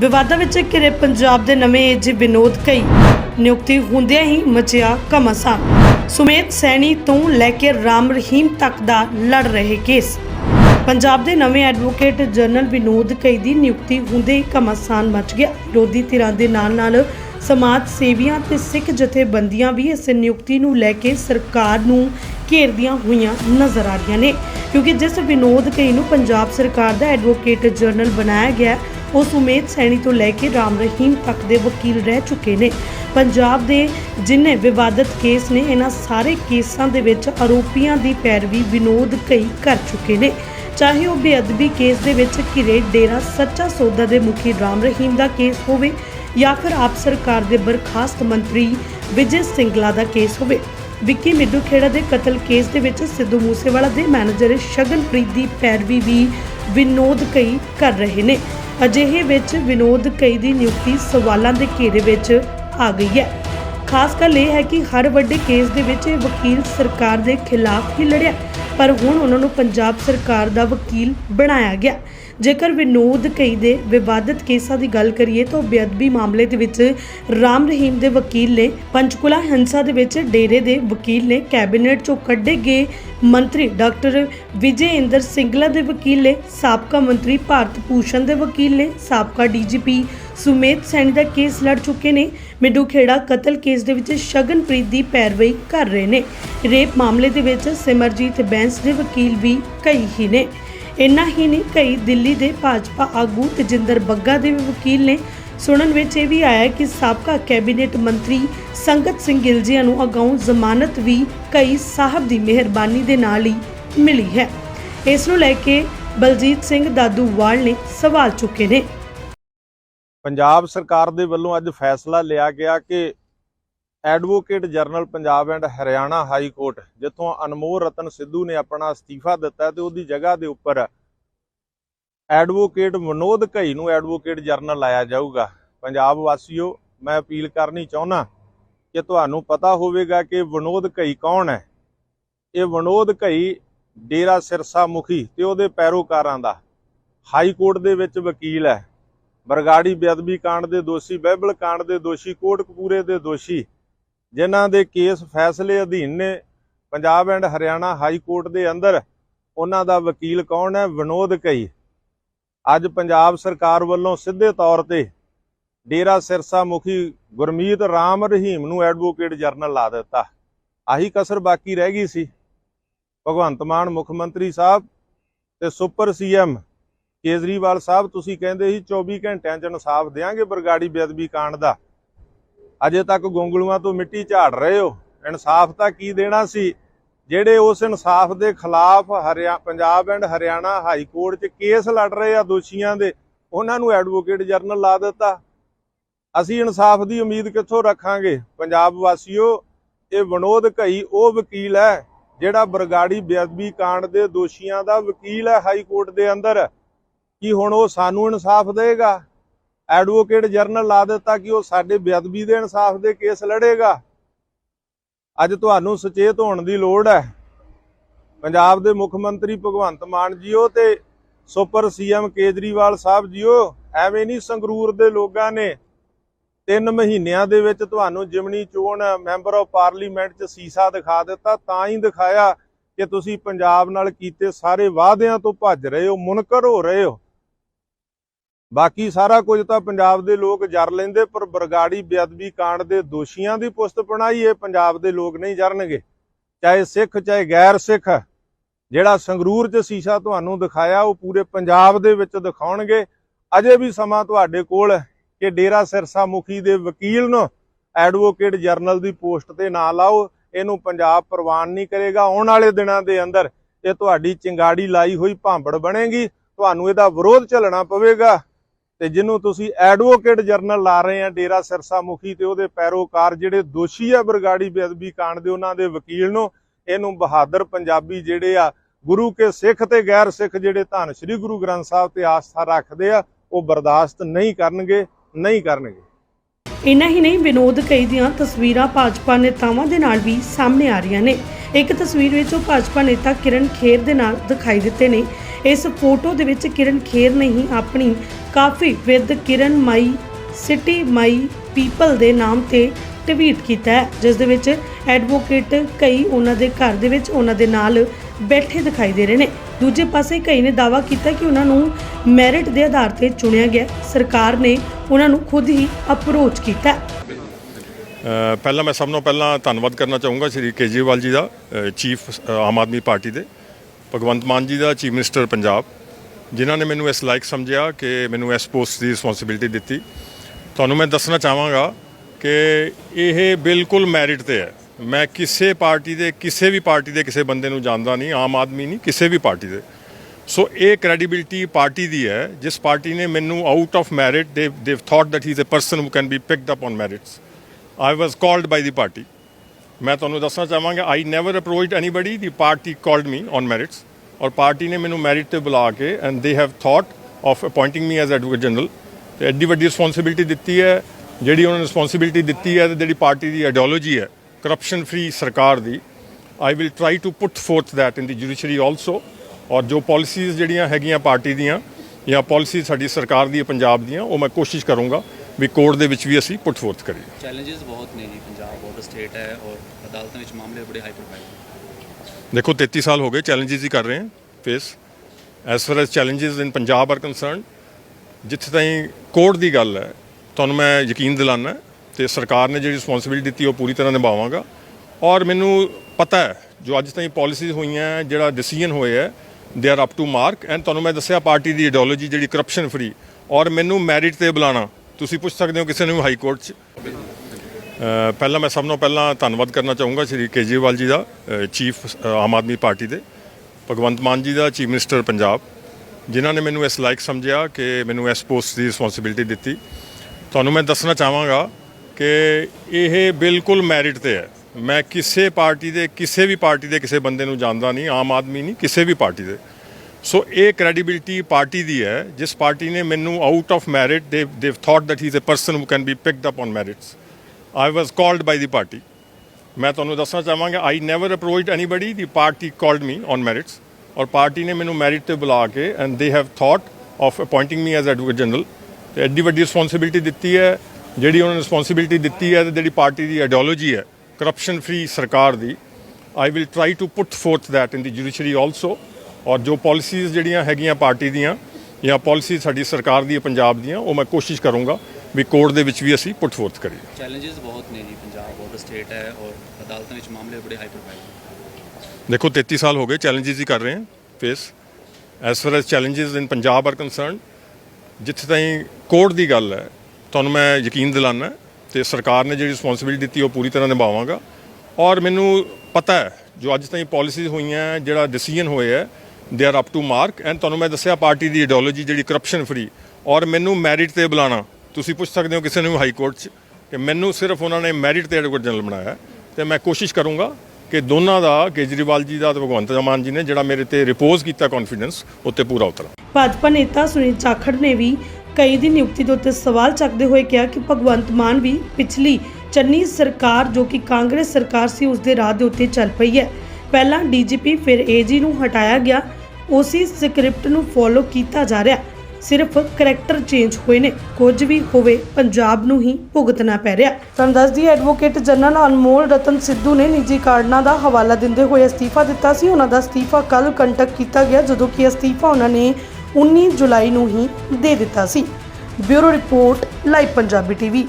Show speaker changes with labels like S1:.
S1: ਵਿਵਾਦਾਂ ਵਿੱਚ ਘਿਰੇ ਪੰਜਾਬ ਦੇ ਨਵੇਂ ਏਜੀ ਵਿਨੋਦ ਕਈ ਨਿਯੁਕਤੀ ਹੁੰਦਿਆਂ ਹੀ ਮਚਿਆ ਘਮਾਸਾਨ ਸੁਮੇਤ ਸੈਣੀ ਤੋਂ ਲੈ ਕੇ ਰਾਮ ਰਹੀਮ ਤੱਕ ਦਾ ਲੜ ਰਹੇ ਕੇਸ। ਪੰਜਾਬ ਦੇ ਨਵੇਂ ਐਡਵੋਕੇਟ ਜਨਰਲ ਵਿਨੋਦ ਕਈ ਦੀ ਨਿਯੁਕਤੀ ਹੁੰਦੇ ਹੀ ਘਮਸਾਨ ਮਚ ਗਿਆ। ਵਿਰੋਧੀ ਧਿਰਾਂ ਦੇ ਨਾਲ ਨਾਲ ਸਮਾਜ ਸੇਵੀਆਂ ਤੇ ਸਿੱਖ ਜਥੇਬੰਦੀਆਂ ਵੀ ਇਸ ਨਿਯੁਕਤੀ ਨੂੰ ਲੈ ਕੇ ਸਰਕਾਰ ਨੂੰ ਘੇਰਦੀਆਂ ਹੋਈਆਂ ਨਜ਼ਰ ਆ ਰਹੀਆਂ ਨੇ। ਕਿਉਂਕਿ ਜਿਸ ਵਿਨੋਦ ਕਈ ਨੂੰ ਪੰਜਾਬ ਸਰਕਾਰ ਦਾ ਐਡਵੋਕੇਟ ਜਨਰਲ ਬਣਾਇਆ ਗਿਆ ਹੈ, ਉਹ ਸੁਮੇਧ ਸੈਣੀ ਤੋਂ ਲੈ ਕੇ ਰਾਮ ਰਹੀਮ ਤੱਕ ਦੇ ਵਕੀਲ ਰਹਿ ਚੁੱਕੇ ਨੇ। ਪੰਜਾਬ ਦੇ ਜਿੰਨੇ ਵਿਵਾਦਤ ਕੇਸ ਨੇ ਇਹਨਾਂ ਸਾਰੇ ਕੇਸਾਂ ਦੇ ਵਿੱਚ ਆਰੋਪੀਆਂ ਦੀ ਪੈਰਵੀ ਵਿਨੋਦ ਕਈ ਕਰ ਚੁੱਕੇ ਨੇ। ਚਾਹੇ ਉਹ ਬੇਅਦਬੀ ਕੇਸ ਦੇ ਵਿੱਚ ਘਿਰੇ ਡੇਰਾ ਸੱਚਾ ਸੌਦਾ ਦੇ ਮੁਖੀ ਰਾਮ ਰਹੀਮ ਦਾ ਕੇਸ ਹੋਵੇ ਜਾਂ ਫਿਰ ਆਪ ਸਰਕਾਰ ਦੇ ਬਰਖਾਸਤ ਮੰਤਰੀ ਵਿਜੇ ਸਿੰਗਲਾ ਦਾ ਕੇਸ ਹੋਵੇ। ਵਿੱਕੀ ਮਿੱਡੂ ਖੇੜਾ ਦੇ ਕਤਲ ਕੇਸ ਦੇ ਵਿੱਚ ਸਿੱਧੂ ਮੂਸੇਵਾਲਾ ਦੇ ਮੈਨੇਜਰ ਸ਼ਗਨਪ੍ਰੀਤ ਦੀ ਪੈਰਵੀ ਵੀ ਵਿਨੋਦ ਕਈ ਕਰ ਰਹੇ ਨੇ। ਅਜਿਹੇ ਵਿੱਚ ਵਿਨੋਦ ਕਈ ਦੀ ਨਿਯੁਕਤੀ ਸਵਾਲਾਂ ਦੇ ਘੇਰੇ ਵਿੱਚ ਆ ਗਈ ਹੈ। ਖਾਸ ਗੱਲ ਇਹ ਹੈ ਕਿ ਹਰ ਵੱਡੇ ਕੇਸ ਦੇ ਵਿੱਚ ਇਹ ਵਕੀਲ ਸਰਕਾਰ ਦੇ ਖਿਲਾਫ ਹੀ ਲੜਿਆ, ਪਰ ਹੁਣ ਉਹਨਾਂ ਨੂੰ ਪੰਜਾਬ ਸਰਕਾਰ ਦਾ ਵਕੀਲ ਬਣਾਇਆ ਗਿਆ। ਜੇਕਰ ਵਿਨੋਦ ਕਈ ਦੇ ਵਿਵਾਦਿਤ ਕੇਸਾਂ ਦੀ ਗੱਲ ਕਰੀਏ ਤਾਂ ਬੇਅਦਬੀ ਮਾਮਲੇ ਦੇ ਵਿੱਚ ਰਾਮ ਰਹੀਮ ਦੇ ਵਕੀਲ ਨੇ, ਪੰਚਕੁਲਾ ਹਿੰਸਾ ਦੇ ਵਿੱਚ ਡੇਰੇ ਦੇ ਵਕੀਲ ਨੇ ਕੈਬਨਿਟ ਚੋਂ ਕੱਢੇ ਗਏ ਮੰਤਰੀ ਡਾਕਟਰ ਵਿਜੇ ਇੰਦਰ ਸਿੰਗਲਾ ਦੇ ਵਕੀਲ ਨੇ, ਸਾਬਕਾ ਮੰਤਰੀ ਭਾਰਤ ਭੂਸ਼ਣ ਦੇ ਵਕੀਲ ਨੇ, ਸਾਬਕਾ ਡੀਜੀਪੀ ਸੁਮੇਤ ਸੈਣੀ ਦਾ ਕੇਸ ਲੜ ਚੁੱਕੇ ਨੇ। ਮਿੱਡੂ ਖੇੜਾ ਕਤਲ ਕੇਸ ਦੇ ਵਿੱਚ ਸ਼ਗਨਪ੍ਰੀਤ ਦੀ ਪੈਰਵਾਈ ਕਰ ਰਹੇ ਨੇ। ਰੇਪ ਮਾਮਲੇ ਦੇ ਵਿੱਚ ਸਿਮਰਜੀਤ ਬੈਂਸ ਦੇ ਵਕੀਲ ਵੀ ਕਈ ਹੀ ਨੇ। ਇੰਨਾ ਹੀ ਨਹੀਂ, ਕਈ ਦਿੱਲੀ ਦੇ ਭਾਜਪਾ ਆਗੂ ਤਜਿੰਦਰ ਬੱਗਾ ਦੇ ਵਕੀਲ ਨੇ ਸੁਣਨ ਵਿੱਚ ਇਹ ਵੀ ਆਇਆ ਕਿ ਸਾਬਕਾ ਕੈਬਨਿਟ ਮੰਤਰੀ ਸੰਗਤ ਸਿੰਘ ਗਿਲਜੀਆਂ ਨੂੰ ਅਗਾਊਂ ਜ਼ਮਾਨਤ ਵੀ ਕਈ ਸਾਹਿਬ ਦੀ ਮਿਹਰਬਾਨੀ ਦੇ ਨਾਲ ਹੀ ਮਿਲੀ ਹੈ। ਇਸ ਨੂੰ ਲੈ ਕੇ ਬਲਜੀਤ ਸਿੰਘ ਦਾਦੂਵਾਲ ਨੇ ਸਵਾਲ ਚੁੱਕੇ ਨੇ।
S2: ਪੰਜਾਬ ਸਰਕਾਰ ਦੇ ਵੱਲੋਂ ਅੱਜ ਫੈਸਲਾ ਲਿਆ ਗਿਆ ਕਿ advocate general Punjab and Haryana high court, ਜਿੱਥੋਂ ਅਨਮੋਲ ਰਤਨ ਸਿੱਧੂ ਨੇ ਆਪਣਾ ਅਸਤੀਫਾ ਦਿੱਤਾ ਤੇ ਉਹਦੀ ਜਗ੍ਹਾ ਦੇ ਉੱਪਰ ਐਡਵੋਕੇਟ ਵਿਨੋਦ ਘਈ ਨੂੰ ਐਡਵੋਕੇਟ ਜਨਰਲ ਲਾਇਆ ਜਾਊਗਾ। ਪੰਜਾਬ ਵਾਸੀਓ, ਮੈਂ ਅਪੀਲ ਕਰਨੀ ਚਾਹੁੰਦਾ ਕਿ ਤੁਹਾਨੂੰ ਪਤਾ ਹੋਵੇਗਾ ਕਿ ਵਿਨੋਦ ਘਈ ਕੌਣ ਹੈ। ਇਹ ਵਿਨੋਦ ਘਈ ਡੇਰਾ ਸਿਰਸਾ ਮੁਖੀ ਤੇ ਉਹਦੇ ਪੈਰੋਕਾਰਾਂ ਦਾ ਹਾਈ ਕੋਰਟ ਦੇ ਵਿੱਚ ਵਕੀਲ ਹੈ। ਬਰਗਾੜੀ ਬੇਅਦਬੀ ਕਾਂਡ ਦੇ ਦੋਸ਼ੀ, ਬਹਿਬਲ ਕਾਂਡ ਦੇ ਦੋਸ਼ੀ, ਕੋਟਕਪੂਰੇ ਦੇ ਦੋਸ਼ੀ ਜਿਨ੍ਹਾਂ ਦੇ ਕੇਸ ਫੈਸਲੇ ਅਧੀਨ ਨੇ Punjab and Haryana high court ਦੇ ਅੰਦਰ, ਉਹਨਾਂ ਦਾ ਵਕੀਲ ਕੌਣ ਹੈ? ਵਿਨੋਦ ਕਈ। ਅੱਜ ਪੰਜਾਬ ਸਰਕਾਰ ਵੱਲੋਂ ਸਿੱਧੇ ਤੌਰ ਤੇ ਡੇਰਾ ਸਿਰਸਾ ਮੁਖੀ ਗੁਰਮੀਤ ਰਾਮ ਰਹੀਮ ਨੂੰ ਐਡਵੋਕੇਟ ਜਨਰਲ ਲਾ ਦਿੱਤਾ। ਆਹੀ ਕਸਰ ਬਾਕੀ ਰਹਿ ਗਈ ਸੀ। ਭਗਵੰਤ ਮਾਨ ਮੁੱਖ ਮੰਤਰੀ ਸਾਹਿਬ ਤੇ ਸੁਪਰ ਸੀਐਮ ਕੇਜਰੀਵਾਲ ਸਾਹਿਬ, ਤੁਸੀਂ ਕਹਿੰਦੇ ਸੀ 24 ਘੰਟਿਆਂ 'ਚ ਇਨਸਾਫ ਦੇਾਂਗੇ ਬਰਗਾੜੀ ਬੇਅਦਬੀ ਕਾਂਡ ਦਾ। ਅਜੇ ਤੱਕ ਗੋਂਗਲੂਆਂ ਤੋਂ ਮਿੱਟੀ ਝਾੜ ਰਹੇ ਹੋ। ਇਨਸਾਫ ਤਾਂ ਕੀ ਦੇਣਾ ਸੀ? ਜਿਹੜੇ ਉਸ ਇਨਸਾਫ ਦੇ ਖਿਲਾਫ ਹਰਿਆ, Punjab and Haryana high court 'ਚ ਕੇਸ ਲੜ ਰਹੇ ਆ ਦੋਸ਼ੀਆਂ ਦੇ, ਉਹਨਾਂ ਨੂੰ ਐਡਵੋਕੇਟ ਜਨਰਲ ਲਾ ਦਿੱਤਾ। ਅਸੀਂ ਇਨਸਾਫ ਦੀ ਉਮੀਦ ਕਿੱਥੋਂ ਰੱਖਾਂਗੇ? ਪੰਜਾਬ ਵਾਸੀਓ, ਇਹ ਵਿਨੋਦ ਘਈ ਉਹ ਵਕੀਲ ਹੈ ਜਿਹੜਾ ਬਰਗਾੜੀ ਬੇਅਦਬੀ ਕਾਂਡ ਦੇ ਦੋਸ਼ੀਆਂ ਦਾ ਵਕੀਲ ਹੈ ਹਾਈ ਕੋਰਟ ਦੇ ਅੰਦਰ। ਕੀ ਹੁਣ ਉਹ ਸਾਨੂੰ ਇਨਸਾਫ ਦੇਵੇਗਾ? ਐਡਵੋਕੇਟ ਜਨਰਲ ਲਾ ਦਿੱਤਾ ਕਿ ਉਹ ਸਾਡੇ ਬੇਅਦਬੀ ਦੇ ਇਨਸਾਫ ਦੇ ਕੇਸ ਲੜੇਗਾ। ਅੱਜ ਤੁਹਾਨੂੰ ਸੁਚੇਤ ਹੋਣ ਦੀ ਲੋੜ ਹੈ। ਪੰਜਾਬ ਦੇ ਮੁੱਖ ਮੰਤਰੀ ਭਗਵੰਤ ਮਾਨ ਜੀਓ ਤੇ ਸੁਪਰ ਸੀਐਮ ਕੇਜਰੀਵਾਲ ਸਾਹਿਬ ਜੀਓ, ਐਵੇਂ ਨਹੀਂ ਸੰਗਰੂਰ ਦੇ ਲੋਕਾਂ ਨੇ ਤਿੰਨ ਮਹੀਨਿਆਂ ਦੇ ਵਿੱਚ ਤੁਹਾਨੂੰ ਜਿਮਣੀ ਚੋਣ ਮੈਂਬਰ ਆਫ ਪਾਰਲੀਮੈਂਟ 'ਚ ਸੀਸਾ ਦਿਖਾ ਦਿੱਤਾ, ਤਾਂ ਹੀ ਦਿਖਾਇਆ ਕਿ ਤੁਸੀਂ ਪੰਜਾਬ ਨਾਲ ਕੀਤੇ ਸਾਰੇ ਵਾਅਦਿਆਂ ਤੋਂ ਭੱਜ ਰਹੇ ਹੋ, ਮੁਨਕਰ ਹੋ ਰਹੇ ਹੋ। ਬਾਕੀ ਸਾਰਾ ਕੁਝ ਤਾਂ ਪੰਜਾਬ ਦੇ ਲੋਕ ਜਰ ਲੈਂਦੇ, ਪਰ ਬਰਗਾੜੀ ਬੇਅਦਬੀ ਕਾਂਡ ਦੇ ਦੋਸ਼ੀਆਂ ਦੀ ਪੁਸਤ ਪਣਾਈ ਇਹ ਪੰਜਾਬ ਦੇ ਲੋਕ ਨਹੀਂ ਜਰਨਗੇ। ਚਾਹੇ ਸਿੱਖ, ਚਾਹੇ ਗੈਰ ਸਿੱਖ, ਜਿਹੜਾ ਸੰਗਰੂਰ 'ਚ ਸੀਸਾ ਤੁਹਾਨੂੰ ਦਿਖਾਇਆ, ਉਹ ਪੂਰੇ ਪੰਜਾਬ ਦੇ ਵਿੱਚ ਦਿਖਾਉਣਗੇ। ਅਜੇ ਵੀ ਸਮਾਂ ਤੁਹਾਡੇ ਕੋਲ ਕਿ ਡੇਰਾ ਸਿਰਸਾ ਮੁਖੀ ਦੇ ਵਕੀਲ ਨੂੰ ਐਡਵੋਕੇਟ ਜਨਰਲ ਦੀ ਪੋਸਟ ਤੇ ਨਾ ਲਾਓ। ਇਹਨੂੰ ਪੰਜਾਬ ਪ੍ਰਵਾਨ ਨਹੀਂ ਕਰੇਗਾ। ਆਉਣ ਵਾਲੇ ਦਿਨਾਂ ਦੇ ਅੰਦਰ ਇਹ ਤੁਹਾਡੀ ਚਿੰਗਾੜੀ ਲਾਈ ਹੋਈ ਭਾਂਬੜ ਬਣੇਗੀ। ਤੁਹਾਨੂੰ ਇਹਦਾ ਵਿਰੋਧ ਝੱਲਣਾ ਪਵੇਗਾ। ਤੇ ਜਿਹਨੂੰ ਤੁਸੀਂ ਐਡਵੋਕੇਟ ਜਨਰਲ ਲਾ ਰਹੇ ਆ ਡੇਰਾ ਸਿਰਸਾ ਮੁਖੀ ਤੇ ਉਹਦੇ ਪੈਰੋਕਾਰ ਜਿਹੜੇ ਦੋਸ਼ੀ ਆ ਬਰਗਾੜੀ ਬੇਅਦਬੀ ਕਾਂਡ ਦੇ, ਉਹਨਾਂ ਦੇ ਵਕੀਲ ਨੂੰ, ਇਹਨੂੰ ਬਹਾਦਰ ਪੰਜਾਬੀ ਜਿਹੜੇ ਆ, ਗੁਰੂ ਕੇ ਸਿੱਖ ਤੇ ਗੈਰ ਸਿੱਖ ਜਿਹੜੇ ਧੰਨ ਸ੍ਰੀ ਗੁਰੂ ਗ੍ਰੰਥ ਸਾਹਿਬ ਤੇ ਆਸਥਾ ਰੱਖਦੇ ਆ, ਉਹ ਬਰਦਾਸ਼ਤ ਨਹੀਂ ਕਰਨਗੇ ਨਹੀਂ ਕਰਨਗੇ।
S1: ਇੰਨਾ ਹੀ ਨਹੀਂ, ਵਿਨੋਦ ਕਈ ਦੀਆਂ ਤਸਵੀਰਾਂ ਭਾਜਪਾ ਨੇਤਾਵਾਂ ਦੇ ਨਾਲ ਵੀ ਸਾਹਮਣੇ ਆ ਰਹੀਆਂ ਨੇ। ਇੱਕ ਤਸਵੀਰ ਵਿੱਚ ਉਹ ਭਾਜਪਾ ਨੇਤਾ ਕਿਰਨ ਖੇਰ ਦੇ ਨਾਲ ਦਿਖਾਈ ਦਿੱਤੇ ਨੇ। ਇਸ ਫੋਟੋ ਦੇ ਵਿੱਚ ਕਿਰਨ ਖੇਰ ਨੇ ਹੀ ਆਪਣੀ coffee with Kiran my, city my people ਦੇ ਨਾਮ ਤੇ ਟਵੀਟ ਕੀਤਾ ਹੈ, ਜਿਸ ਦੇ ਵਿੱਚ ਐਡਵੋਕੇਟ ਕਈ ਉਹਨਾਂ ਦੇ ਘਰ ਦੇ ਵਿੱਚ ਉਹਨਾਂ ਦੇ ਨਾਲ ਬੈਠੇ ਦਿਖਾਈ ਦੇ ਰਹੇ ਨੇ। ਦੂਜੇ ਪਾਸੇ ਕਈ ਨੇ ਦਾਅਵਾ ਕੀਤਾ ਕਿ ਉਹਨਾਂ ਨੂੰ ਮੈਰਿਟ ਦੇ ਆਧਾਰ ਤੇ ਚੁਣਿਆ ਗਿਆ। ਸਰਕਾਰ ਨੇ ਉਹਨਾਂ ਨੂੰ ਖੁਦ ਹੀ ਅਪਰੋਚ ਕੀਤਾ
S3: ਪਹਿਲਾਂ ਮੈਂ ਸਭ ਤੋਂ ਪਹਿਲਾਂ ਧੰਨਵਾਦ ਕਰਨਾ ਚਾਹੂੰਗਾ ਸ਼੍ਰੀ ਕੇਜਰੀਵਾਲ ਜੀ ਦਾ ਚੀਫ ਆਮ ਆਦਮੀ ਪਾਰਟੀ ਦੇ, ਭਗਵੰਤ ਮਾਨ ਜੀ ਦਾ ਚੀਫ ਮਿਨਿਸਟਰ ਪੰਜਾਬ। ਜਿਨ੍ਹਾਂ ਨੇ ਮੈਨੂੰ ਇਸ ਲਾਇਕ ਸਮਝਿਆ ਕਿ ਮੈਨੂੰ ਇਸ ਪੋਸਟ ਦੀ ਰਿਸਪੌਂਸਿਬਿਲਟੀ ਦਿੱਤੀ। ਤੁਹਾਨੂੰ ਮੈਂ ਦੱਸਣਾ ਚਾਹਾਂਗਾ ਕਿ ਇਹ ਬਿਲਕੁਲ ਮੈਰਿਟ ਤੇ ਹੈ। ਮੈਂ ਕਿਸੇ ਪਾਰਟੀ ਦੇ, ਕਿਸੇ ਵੀ ਪਾਰਟੀ ਦੇ ਕਿਸੇ ਬੰਦੇ ਨੂੰ ਜਾਣਦਾ ਨਹੀਂ, ਆਮ ਆਦਮੀ ਨਹੀਂ, ਕਿਸੇ ਵੀ ਪਾਰਟੀ ਦੇ। ਸੋ ਇਹ ਕ੍ਰੈਡੀਬਿਲਟੀ ਪਾਰਟੀ ਦੀ ਹੈ, ਜਿਸ ਪਾਰਟੀ ਨੇ ਮੈਨੂੰ out of merit they they thought that he is a person who can be picked up on merits I was called by the party ਮੈਂ ਤੁਹਾਨੂੰ ਦੱਸਣਾ ਚਾਹਾਂਗਾ I never approached anybody the party called me on merits ਔਰ party ਨੇ ਮੈਨੂੰ merit ਤੇ ਬੁਲਾ ਕੇ and they have thought of appointing me as advocate general ਤੇ ਐਡੀ ਵੱਡੀ ਰਿਸਪੌਂਸਿਬਿਲਟੀ ਦਿੱਤੀ ਹੈ, ਜਿਹੜੀ ਉਹਨਾਂ ਨੇ ਰਿਸਪੌਂਸਿਬਿਲਟੀ ਦਿੱਤੀ ਹੈ ਤੇ ਜਿਹੜੀ ਪਾਰਟੀ ਦੀ ਆਈਡੀਓਲੋਜੀ ਹੈ ਕਰਪਸ਼ਨ ਫ੍ਰੀ ਸਰਕਾਰ ਦੀ I will try to put forth that in the judiciary also ਔਰ ਜੋ ਪਾਲਿਸੀਜ਼ ਜਿਹੜੀਆਂ ਹੈਗੀਆਂ ਪਾਰਟੀ ਦੀਆਂ, ਜਾਂ ਪਾਲਿਸੀ ਸਾਡੀ ਸਰਕਾਰ ਦੀ ਹੈ, ਪੰਜਾਬ ਦੀਆਂ, ਉਹ ਮੈਂ ਕੋਸ਼ਿਸ਼ ਕਰੂੰਗਾ ਵੀ ਕੋਰਟ ਦੇ ਵਿੱਚ ਵੀ ਅਸੀਂ ਪੁੱਟ ਫੋਰਥ ਕਰੀਏ।
S4: ਚੈਲੰਜਸ ਬਹੁਤ ਨੇ ਜੀ, ਪੰਜਾਬ ਬੋਰਡਰ ਸਟੇਟ ਹੈ ਔਰ ਅਦਾਲਤਾਂ ਵਿੱਚ ਮਾਮਲੇ ਬੜੇ ਹਾਈ ਪ੍ਰੋਫਾਈਲ
S3: ਦੇਖੋ 33 ਸਾਲ ਹੋ ਗਏ ਚੈਲੰਜਸ ਹੀ ਕਰ ਰਹੇ ਹਾਂ face as far as challenges in Punjab are concerned ਜਿੱਥੇ ਤਾਈਂ ਕੋਰਟ ਦੀ ਗੱਲ ਹੈ, ਤੁਹਾਨੂੰ ਮੈਂ ਯਕੀਨ ਦਿਲਾਨਾ, ਤੇ ਸਰਕਾਰ ਨੇ ਜਿਹੜੀ ਰਿਸਪੌਂਸਿਬਿਲਿਟੀ ਦਿੱਤੀ ਉਹ ਪੂਰੀ ਤਰ੍ਹਾਂ ਨਿਭਾਵਾਂਗਾ। ਔਰ ਮੈਨੂੰ ਪਤਾ ਹੈ, ਜੋ ਅੱਜ ਤਾਈਂ ਪਾਲਿਸੀਜ਼ ਹੋਈਆਂ, ਜਿਹੜਾ ਡਿਸੀਜਨ ਹੋਏ ਹੈ they are up to mark and ਤੁਹਾਨੂੰ ਮੈਂ ਦੱਸਿਆ, ਪਾਰਟੀ ਦੀ ਆਈਡੀਓਲੋਜੀ ਜਿਹੜੀ ਕਰਪਸ਼ਨ ਫਰੀ ਔਰ ਮੈਨੂੰ ਮੈਰਿਟ ਤੇ ਬੁਲਾਣਾ। ਤੁਸੀਂ ਪੁੱਛ ਸਕਦੇ ਹੋ ਕਿਸੇ ਨੂੰ ਹਾਈ ਕੋਰਟ 'ਚ। ਪਹਿਲਾਂ ਮੈਂ ਸਭ ਤੋਂ ਪਹਿਲਾਂ ਧੰਨਵਾਦ ਕਰਨਾ ਚਾਹੂੰਗਾ ਸ਼੍ਰੀ ਕੇਜਰੀਵਾਲ ਜੀ ਦਾ ਚੀਫ ਆਮ ਆਦਮੀ ਪਾਰਟੀ ਦੇ, ਭਗਵੰਤ ਮਾਨ ਜੀ ਦਾ ਚੀਫ ਮਿਨਿਸਟਰ ਪੰਜਾਬ, ਜਿਨ੍ਹਾਂ ਨੇ ਮੈਨੂੰ ਇਸ ਲਾਇਕ ਸਮਝਿਆ ਕਿ ਮੈਨੂੰ ਇਸ ਪੋਸਟ ਦੀ ਰਿਸਪੌਂਸਿਬਿਲਟੀ ਦਿੱਤੀ। ਤੁਹਾਨੂੰ ਮੈਂ ਦੱਸਣਾ ਚਾਹਾਂਗਾ ਕਿ ਇਹ ਬਿਲਕੁਲ ਮੈਰਿਟ ਤੇ ਹੈ। ਮੈਂ ਕਿਸੇ ਪਾਰਟੀ ਦੇ, ਕਿਸੇ ਵੀ ਪਾਰਟੀ ਦੇ ਕਿਸੇ ਬੰਦੇ ਨੂੰ ਜਾਣਦਾ ਨਹੀਂ, ਆਮ ਆਦਮੀ ਨਹੀਂ, ਕਿਸੇ ਵੀ ਪਾਰਟੀ ਦੇ। ਸੋ ਇਹ ਕ੍ਰੈਡੀਬਿਲਟੀ ਪਾਰਟੀ ਦੀ ਹੈ, ਜਿਸ ਪਾਰਟੀ ਨੇ ਮੈਨੂੰ out of merit they they thought that he is a person who can be picked up on merits I was called by the party ਮੈਂ ਤੁਹਾਨੂੰ ਦੱਸਣਾ ਚਾਹਾਂਗਾ I never approached anybody the party called me on merits ਔਰ party ਨੇ ਮੈਨੂੰ merit ਤੇ ਬੁਲਾ ਕੇ and they have thought of appointing me as advocate general ਤੇ ਐਡੀ ਵੱਡੀ ਰਿਸਪੌਂਸਿਬਿਲਟੀ ਦਿੱਤੀ ਹੈ, ਜਿਹੜੀ ਉਹਨਾਂ ਨੇ ਰਿਸਪੌਂਸਿਬਿਲਟੀ ਦਿੱਤੀ ਹੈ ਤੇ ਜਿਹੜੀ ਪਾਰਟੀ ਦੀ ਆਈਡੀਓਲੋਜੀ ਹੈ ਕਰਪਸ਼ਨ ਫ੍ਰੀ ਸਰਕਾਰ ਦੀ I will try to put forth that in the judiciary also ਔਰ ਜੋ ਪਾਲਿਸੀਜ਼ ਜਿਹੜੀਆਂ ਹੈਗੀਆਂ ਪਾਰਟੀ ਦੀਆਂ ਜਾਂ ਪਾਲਿਸੀ ਸਾਡੀ ਸਰਕਾਰ ਦੀ ਪੰਜਾਬ ਦੀਆਂ, ਉਹ ਮੈਂ ਕੋਸ਼ਿਸ਼ ਕਰੂੰਗਾ ਵੀ ਕੋਰਟ ਦੇ ਵਿੱਚ ਵੀ ਅਸੀਂ ਪੁੱਟ ਫੋਰਥ ਕਰੀਏ
S4: ਚੈਲੰਜਸ ਬਹੁਤ ਨੇ ਜੀ ਪੰਜਾਬ ਬੋਰਡਰ ਸਟੇਟ ਹੈ ਔਰ ਅਦਾਲਤਾਂ ਵਿੱਚ ਮਾਮਲੇ ਬੜੇ ਹਾਈ ਪ੍ਰੋਫਾਈਲ
S3: ਦੇਖੋ 33 ਸਾਲ ਹੋ ਗਏ ਚੈਲੰਜਸ ਹੀ ਕਰ ਰਹੇ ਹਾਂ face as far as challenges in Punjab are concerned ਜਿੱਥੇ ਤਾਈਂ ਕੋਰਟ ਦੀ ਗੱਲ ਹੈ ਤੁਹਾਨੂੰ ਮੈਂ ਯਕੀਨ ਦਿਲਾਨਾ ਤੇ ਸਰਕਾਰ ਨੇ ਜਿਹੜੀ ਰਿਸਪੌਂਸਿਬਿਲਟੀ ਦਿੱਤੀ ਉਹ ਪੂਰੀ ਤਰ੍ਹਾਂ ਨਿਭਾਵਾਂਗਾ। ਔਰ ਮੈਨੂੰ ਪਤਾ ਹੈ ਜੋ ਅੱਜ ਤਾਈਂ ਪਾਲਿਸੀਜ਼ ਹੋਈਆਂ ਜਿਹੜਾ ਡਿਸੀਜਨ ਹੋਏ ਹੈ they are up to mark and ਤੁਹਾਨੂੰ ਮੈਂ ਦੱਸਿਆ ਪਾਰਟੀ ਦੀ ਆਈਡੀਓਲੋਜੀ ਜਿਹੜੀ ਕਰਪਸ਼ਨ ਫ੍ਰੀ ਔਰ ਮੈਨੂੰ ਮੈਰਿਟ ਤੇ ਬੁਲਾਣਾ। ਤੁਸੀਂ ਪੁੱਛ ਸਕਦੇ ਹੋ ਕਿਸੇ ਨੂੰ ਹਾਈ ਕੋਰਟ 'ਚ ਕਿ ਮੈਨੂੰ ਸਿਰਫ ਉਹਨਾਂ ਨੇ ਮੈਰਿਟ ਤੇ ਐਡਵੋਕੇਟ ਜਨਰਲ ਬਣਾਇਆ ਤੇ ਮੈਂ ਕੋਸ਼ਿਸ਼ ਕਰੂੰਗਾ ਕਿ ਦੋਨਾਂ ਦਾ, ਕੇਜਰੀਵਾਲ ਜੀ ਦਾ ਤੇ ਭਗਵੰਤ ਮਾਨ ਜੀ ਨੇ ਜਿਹੜਾ ਮੇਰੇ ਤੇ ਰਿਪੋਜ਼ ਕੀਤਾ ਕੌਨਫੀਡੈਂਸ ਉੱਤੇ ਪੂਰਾ ਉਤਰਾਂ।
S1: ਭਾਜਪਾ ਨੇਤਾ ਸੁਨੀਲ ਜਾਖੜ ਨੇ ਵੀ ਕਈ ਦੀ ਨਿਯੁਕਤੀ ਦੇ ਉੱਤੇ ਸਵਾਲ ਚੱਕਦੇ ਹੋਏ ਕਿਹਾ ਕਿ ਭਗਵੰਤ ਮਾਨ ਵੀ ਪਿਛਲੀ ਚੰਨੀ ਸਰਕਾਰ ਜੋ ਕਿ ਕਾਂਗਰਸ ਸਰਕਾਰ ਸੀ ਉਸ ਦੇ ਰਾਹ ਦੇ ਉੱਤੇ ਚੱਲ ਪਈ ਹੈ। ਪਹਿਲਾਂ ਡੀਜੀਪੀ ਫਿਰ ਏਜੀ ਨੂੰ ਹਟਾਇਆ ਗਿਆ, ਉਸੇ ਸਕ੍ਰਿਪਟ ਨੂੰ ਫੋਲੋ ਕੀਤਾ ਜਾ ਰਿਹਾ ਸਿਰਫ ਕਰੈਕਟਰ ਚੇਂਜ ਹੋਏ ਨੇ। ਕੁਝ ਵੀ ਹੋਵੇ, ਪੰਜਾਬ ਨੂੰ ਹੀ ਭੁਗਤਣਾ ਪੈ ਰਿਹਾ। ਤੁਹਾਨੂੰ ਦੱਸਦੀ ਐਡਵੋਕੇਟ ਜਨਰਲ ਅਨਮੋਲ ਰਤਨ ਸਿੱਧੂ ਨੇ ਨਿੱਜੀ ਕਾਰਨਾਂ ਦਾ ਹਵਾਲਾ ਦਿੰਦੇ ਹੋਏ ਅਸਤੀਫਾ ਦਿੱਤਾ ਸੀ। ਉਹਨਾਂ ਦਾ ਅਸਤੀਫਾ ਕੱਲ ਕੰਟਕ ਕੀਤਾ ਗਿਆ, ਜਦੋਂ ਕਿ ਅਸਤੀਫਾ ਉਹਨਾਂ ਨੇ 19 ਜੁਲਾਈ ਨੂੰ ਹੀ ਦੇ ਦਿੱਤਾ ਸੀ। Bureau report, live Punjabi TV.